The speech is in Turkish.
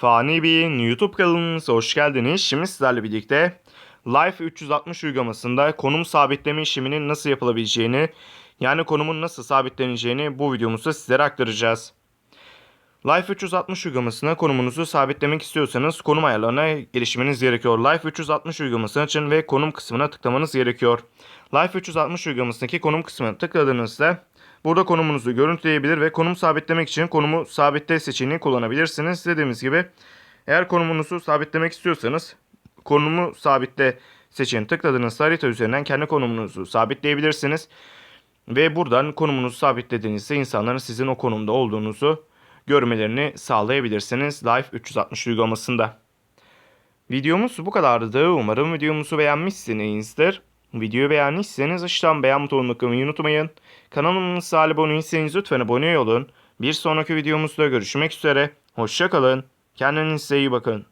Fani Bey'in YouTube kanalınıza hoş geldiniz. Şimdi sizlerle birlikte Life 360 uygulamasında konum sabitleme işleminin nasıl yapılabileceğini, yani konumun nasıl sabitleneceğini bu videomuzda sizlere aktaracağız. Life 360 uygulamasına konumunuzu sabitlemek istiyorsanız konum ayarlarına erişmeniz gerekiyor. Life 360 uygulamasını açın ve konum kısmına tıklamanız gerekiyor. Life 360 uygulamasındaki konum kısmına tıkladığınızda burada konumunuzu görüntüleyebilir ve konum sabitlemek için konumu sabitle seçeneğini kullanabilirsiniz. Dediğimiz gibi eğer konumunuzu sabitlemek istiyorsanız konumu sabitle seçeneğini tıkladığınızda harita üzerinden kendi konumunuzu sabitleyebilirsiniz. Ve buradan konumunuzu sabitlediğinizde insanların sizin o konumda olduğunuzu görmelerini sağlayabilirsiniz Live 360 uygulamasında. Videomuz bu kadardı. Umarım videomuzu beğenmişsinizdir. Videoyu beğendiyseniz aşağıdan beğen butonuna tıklamayı unutmayın. Kanalımıza abone değilseniz lütfen abone olun. Bir sonraki videomuzda görüşmek üzere. Hoşçakalın. Kendinize iyi bakın.